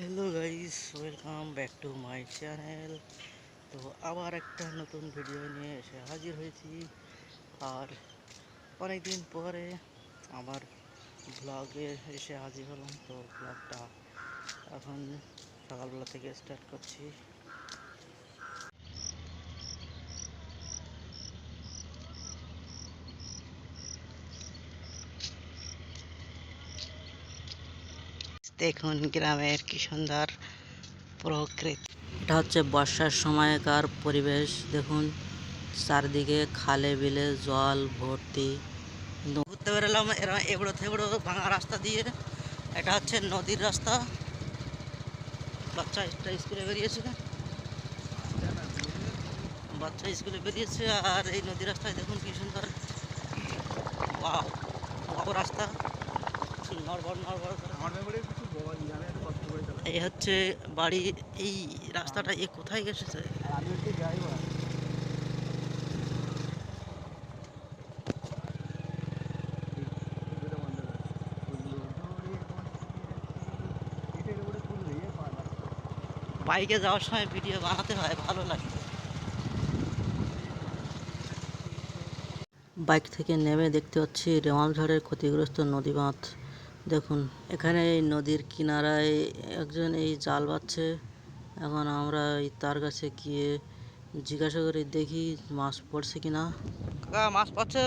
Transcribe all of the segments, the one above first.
Hello guys welcome back to my channel তো আবার একটা নতুন ভিডিও নিয়ে এসে হাজির হয়েছি। আর অনেক দিন পরে আমার ব্লগে এসে হাজির হলাম। তো ব্লগটা এখন সকালবেলা থেকে স্টার্ট করছি। দেখুন গ্রামের কি সুন্দর প্রকৃতি। এটা হচ্ছে বর্ষার সময়কার পরিবেশ দেখুন চারদিকে খালে বিলে জল ভর্তি। ঘুরতে বেরোলাম এরা এবড়ো থেবড়ো ভাঙা রাস্তা দিয়ে। এটা হচ্ছে নদীর রাস্তা। বাচ্চা একটা স্কুলে বেরিয়েছে। বাচ্চা স্কুলে বেরিয়েছে আর এই নদী রাস্তায় দেখুন কি সুন্দর। রাস্তা। নড়বড় নড়বড় করে আমার মেমোরি কিছু বল জানে একটু কষ্ট করে চালা এই হচ্ছে বাড়ি, এই রাস্তাটা, এ কোথায় গেছে? বাইকে যাওয়ার সময় ভিডিও বানাতে হয়, ভালো লাগে। বাইক থেকে নেমে দেখতে পাচ্ছি রেওয়ালঝড়ের ক্ষতিগ্রস্ত নদী বাঁধ দেখুন, এখানে এই নদীর কিনারায় একজন এই জাল বাচ্ছে এখন আমরা এই তার কাছে গিয়ে জিজ্ঞাসা করে, দেখি মাছ পড়ছে কিনা? কাকা, মাছ পাচ্ছে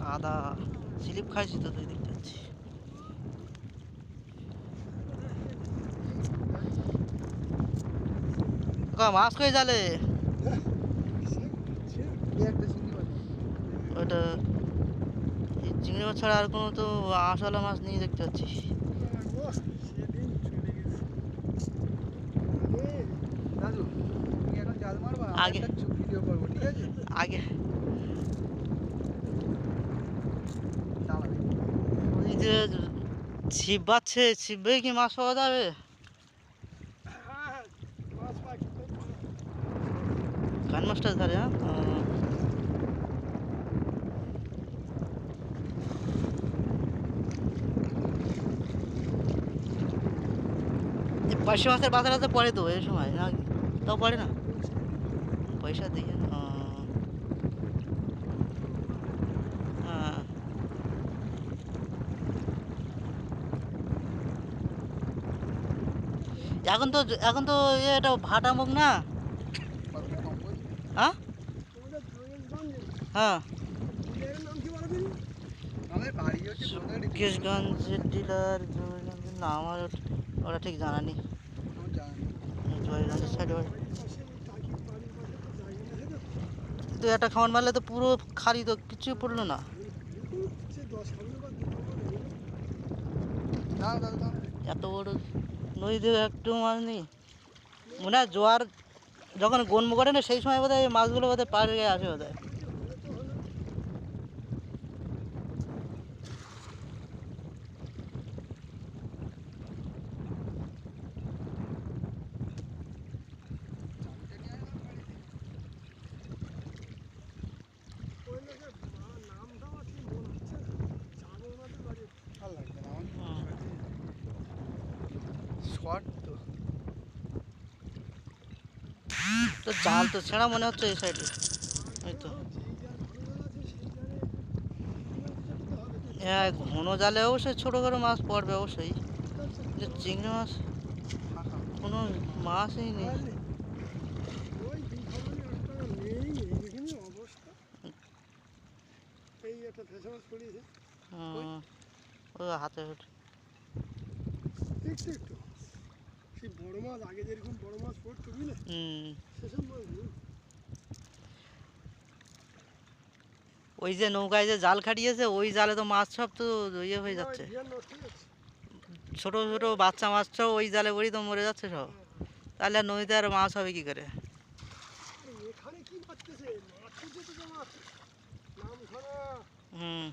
কাদা, স্লিপ খাইছি তো, তুই দেখতে পাচ্ছি। মাছ কই জালে? ওটা এই চিংড়ি মাছ ছাড়া আর কোনো তো আঁশওয়ালা মাছ নিয়ে দেখতে পাচ্ছি এখন জাল মারবা আগে। ঠিক আছে আগে যে ছিপ বাচ্ছে ছিপ বেয়ে কি মাছ পাওয়া যাবে? কান মাছটা ধরে হ্যাঁ? ও। এই পার্শে মাছের বাজার আছে পড়ে তো এই সময়। না তাও পড়ে না? পয়সা দিয়ে হ্যাঁ। এখন তো এখন তো ইয়ে এটা ভাটা মুখ না? হ্যাঁ? হ্যাঁ। ডিলার ওটা ঠিক জানা নেই। সাইডে তো একটা খাবার মারলে তো পুরো খালি তো কিছু পড়ল না। এত বড় নদীতে একটু মাছ নেই। মনে হয় জোয়ার যখন গন্ম করে না, সেই সময় বোধহয় এই মাছগুলো বোধহয় পাড়ে গিয়ে আসে বোধহয়। ভালো লাগবে না আমার হুম। শর্ট তো। তো জাল তো ছেঁড়া মনে হচ্ছে এই সাইডে ওই তো। হ্যাঁ ঘন জালে অবশ্যই ছোটো করে মাছ পড়বে অবশ্যই। যে চিংড়ি মাছ কোনো মাছই নেই। হাতে। একটু একটু। সেই বড় মাছ আগে যেরকম বড় মাছ পড়তো বুঝলে? হুম। সেসব মাছ ওই যে নৌকায় যে জাল খাটিয়েছে ওই জালে তো মাছ সব তো ইয়ে হয়ে যাচ্ছে। ছোট ছোট বাচ্চা মাছ সব ওই জালে পড়ি তো মরে যাচ্ছে সব। তাহলে আর নদীতে আর মাছ হবে কি করে? হুম।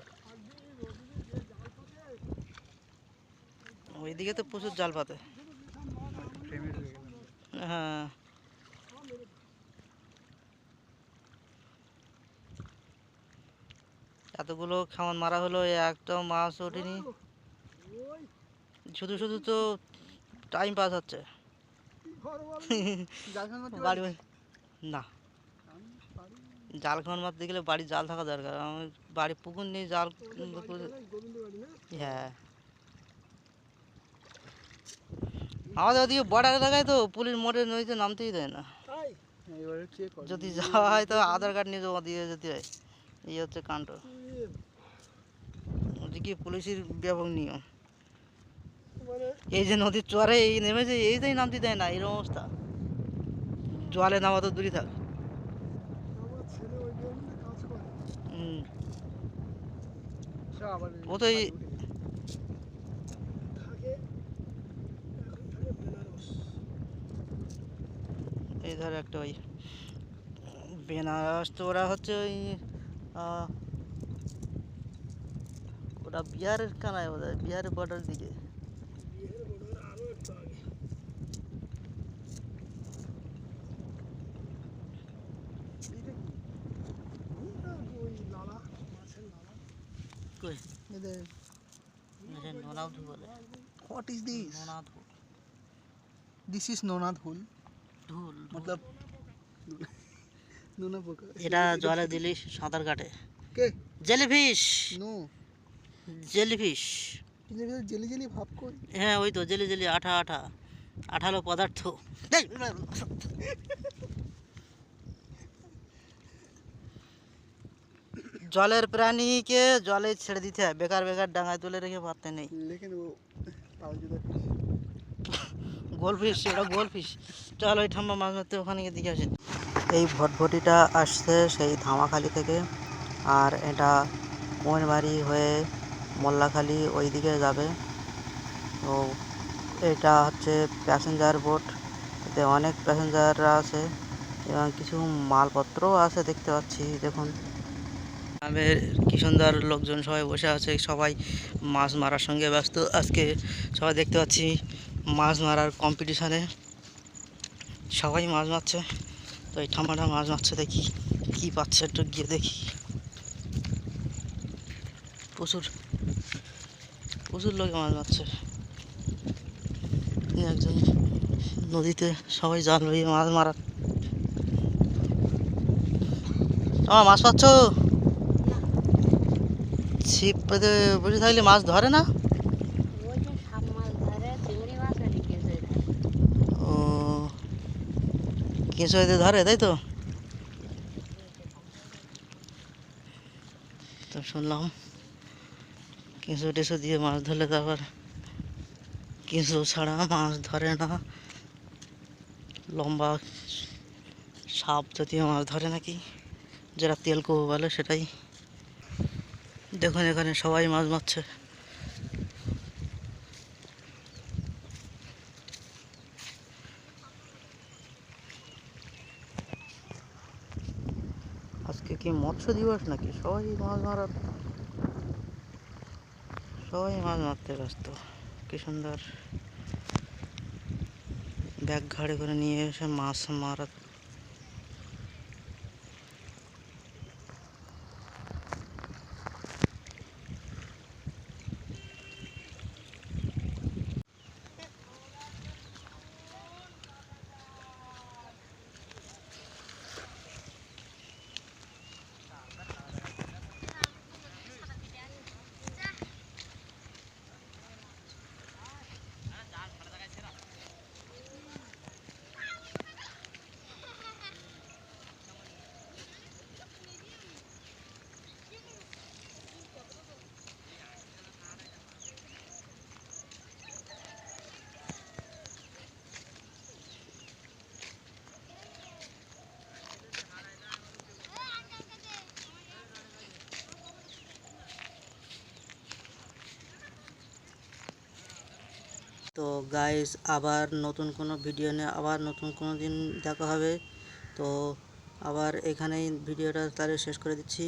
ওইদিকে তো প্রচুর জাল পাতে ছোট বিশাল মাছ আর ফ্রেমের হয়ে গেলাম হ্যাঁ। এতগুলো খাওয়ান মারা হলো একটা মাছ ওঠেনি। শুধু শুধু তো টাইম পাস হচ্ছে। বাড়ি না। জাল খাওয়ান মারতে গেলে বাড়ি জাল থাকা দরকার। আমার বাড়ি পুকুর নেই জাল না হ্যাঁ। আমাদের ওদিকে বর্ডার এলাকায় তো পুলিশ মোটে নদীতে নামতেই দেয় না। কর? যদি যাওয়া হয় তো আধার কার্ড নিয়ে জমা দিয়ে যেতে হয় এই হচ্ছে কাণ্ড। ওদিকে পুলিশের ব্যাপক নিয়ম। এই যে নদীর চরে এই নেমেছে এইটাই নামতে দেয় না এরকম অবস্থা। জলে নামা তো দূরই থাক। ও তো এই- উঠে গেছে। থাকে এখন থাকে বেনারস এই ধর একটা ওই বেনারস তো ওরা হচ্ছে ওই ওটা বিহারের কানায় বোধ হয় বিহারের বর্ডার দিকে। what is this? নোনাধু this is ধুল মতলব নোনা পোকা এটা জলে দিলি সাঁতার কাটে। কে? Jellyfish. No. Jellyfish. Jelly jelly ভাব কই? হ্যাঁ ওই তো জেলি জেলি আঠা আঠা। আঠালো পদার্থ। জলের প্রাণীকে জলে ছেড়ে দিতে হয়। বেকার বেকার ডাঙায় তুলে রেখে পারতে নেই। লেকিন ও গোলফিশ এটা গোলফিশ চল ওই ঠাম্মা মাছ মারতে ওখানে গিয়ে দিকে আসেন এই ভটভটিটা আসছে সেই ধামাখালি থেকে। আর এটা কোয়েনবাড়ি হয়ে মোল্লাখালি ওই দিকে যাবে। তো এটা হচ্ছে প্যাসেঞ্জার বোট এতে অনেক প্যাসেঞ্জাররা আছে এবং কিছু মালপত্রও আছে দেখতে পাচ্ছি দেখুন। গ্রামের কিষণদার লোকজন সবাই বসে আছে সবাই মাছ মারার সঙ্গে ব্যস্ত। আজকে সবাই দেখতে পাচ্ছি মাছ মারার কম্পিটিশানে সবাই মাছ মারছে। তো এই ঠাম্মাটা মাছ মারছে দেখি কি পাচ্ছে, একটু গিয়ে দেখি। প্রচুর প্রচুর লোকে মাছ মারছে। একজন নদীতে সবাই জাল বেয়ে মাছ মারার। তোমার মাছ পাচ্ছ? ছিপ পেতে বসে থাকলে মাছ ধরে না ওই যে সাপ মাছ ধরে চিংড়ি মাছ আর কি কেঁচো ধরে ও কেঁচো এতে ধরে, তাই তো? তো শুনলাম কেঁচো টেঁচো দিয়ে মাছ ধরলে তারপর কেঁচো ছাড়া মাছ ধরে না। লম্বা সাপ জাতীয় মাছ ধরে নাকি? যেটা তেলকো বলে সেটাই। দেখুন এখানে সবাই মাছ মারছে আজকে কি মৎস্য দিবস নাকি? সবাই মাছ মারার, সবাই মাছ মারতে ব্যস্ত। কি সুন্দর ব্যাগ ঘাড়ে করে নিয়ে এসে মাছ মারা তো গাইস আবার নতুন কোনো ভিডিও নিয়ে আবার নতুন কোনো দিন দেখা হবে। তো আবার এখানেই ভিডিওটা তাহলে শেষ করে দিচ্ছি।